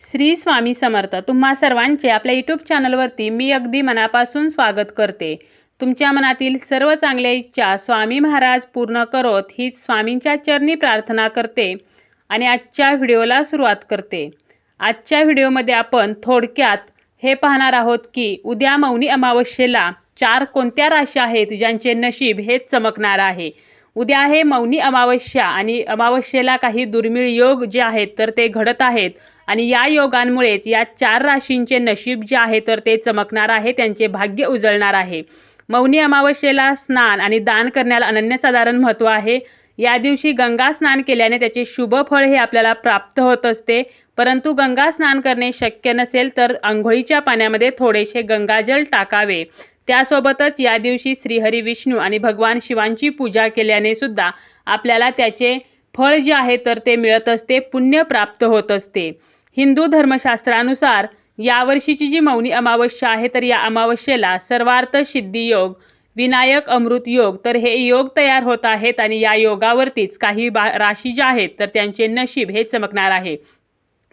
श्री स्वामी समर्थ तुम्हा सर्वांचे आपल्या यूट्यूब चॅनलवरती मी अगदी मनापासून स्वागत करते. तुमच्या मनातील सर्व चांगल्या इच्छा स्वामी महाराज पूर्ण करोत हीच स्वामींच्या चरणी प्रार्थना करते आणि आजच्या व्हिडिओला सुरुवात करते. आजच्या व्हिडिओमध्ये आपण थोडक्यात हे पाहणार आहोत की उद्या मौनी अमावस्येला चार कोणत्या राशी आहेत ज्यांचे नशीब हेच चमकणार आहे? उद्या आहे मौनी अमावस्या आणि अमावस्येला काही दुर्मिळ योग जे आहेत तर ते घडत आहेत. आणि या योगांमुळेच या चार राशींचे नशीब जे आहे तर ते चमकणार आहे त्यांचे भाग्य उजळणार आहे. मौनी अमावस्येला स्नान आणि दान करण्याला अनन्यसाधारण महत्त्व आहे. या दिवशी गंगा स्नान केल्याने त्याचे शुभ फळ हे आपल्याला प्राप्त होत असते. परंतु गंगा स्नान करणे शक्य नसेल तर आंघोळीच्या पाण्यामध्ये थोडेसे गंगाजल टाकावे. त्यासोबतच या दिवशी श्रीहरी विष्णू आणि भगवान शिवांची पूजा केल्याने सुद्धा आपल्याला त्याचे फळ जे आहे तर ते मिळत असते पुण्य प्राप्त होत असते. हिंदू धर्मशास्त्रानुसार यावर्षीची जी मौनी अमावस्या आहे तर या अमावस्येला सर्वार्थ सिद्धी योग विनायक अमृत योग तर हे योग तयार होत आहेत आणि या योगावरतीच काही बा राशी ज्या आहेत तर त्यांचे नशीब हे चमकणार आहे.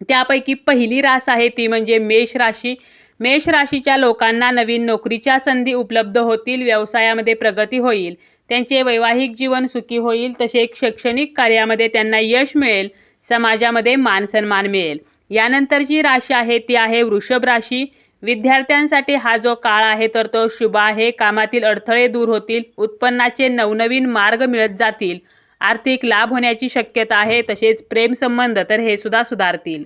त्यापैकी पहिली रास आहे ती म्हणजे मेष राशी. मेष राशीच्या लोकांना नवीन नोकरीच्या संधी उपलब्ध होतील व्यवसायामध्ये प्रगती होईल त्यांचे वैवाहिक जीवन सुखी होईल तसे शैक्षणिक कार्यामध्ये त्यांना यश मिळेल समाजामध्ये मानसन्मान मिळेल. यानंतर जी राशी आहे ती आहे वृषभ राशी. विद्यार्थ्यांसाठी हा जो काळ आहे तर तो शुभ आहे. कामातील अडथळे दूर होतील उत्पन्नाचे नवनवीन मार्ग मिळत जातील आर्थिक लाभ होण्याची शक्यता आहे तसेच प्रेमसंबंध तर हे सुद्धा सुधारतील.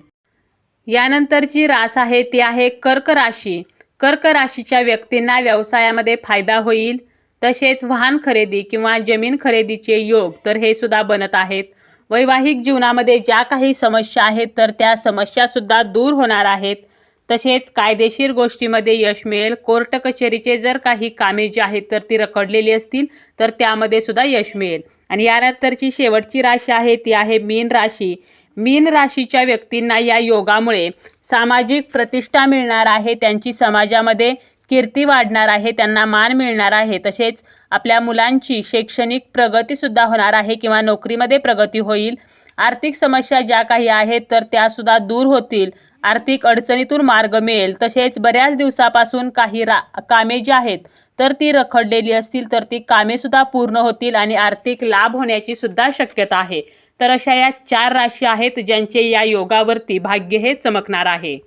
यानंतरची रास आहे ती आहे कर्क राशी. कर्क राशीच्या व्यक्तींना व्यवसायामध्ये फायदा होईल. तसेच वाहन खरेदी किंवा जमीन खरेदीचे योग तर हे सुद्धा बनत आहेत. वैवाहिक जीवनामध्ये ज्या काही समस्या आहेत तर त्या समस्यासुद्धा दूर होणार आहेत. तसेच कायदेशीर गोष्टीमध्ये यश मिळेल. कोर्ट कचेरीचे जर काही कामे जी आहेत तर ती रखडलेली असतील तर त्यामध्ये सुद्धा यश मिळेल. आणि यानंतरची शेवटची राशी आहे ती आहे मीन राशी. मीन राशीच्या व्यक्तींना या योगामुळे सामाजिक प्रतिष्ठा मिळणार आहे त्यांची समाजामध्ये कीर्ती वाढणार आहे त्यांना मान मिळणार आहे. तसेच आपल्या मुलांची शैक्षणिक प्रगतीसुद्धा होणार आहे किंवा नोकरीमध्ये प्रगती होईल. आर्थिक समस्या ज्या काही आहेत तर त्यासुद्धा दूर होतील. आर्थिक अडचणीतून मार्ग मिळेल. तसेच बऱ्याच दिवसापासून काही रा कामे जी आहेत तर ती रखडलेली असतील तर ती कामेसुद्धा पूर्ण होतील आणि आर्थिक लाभ होण्याची सुद्धा शक्यता आहे. तर अशा या चार राशी आहेत ज्यांचे या योगावरती भाग्य हे चमकणार आहे.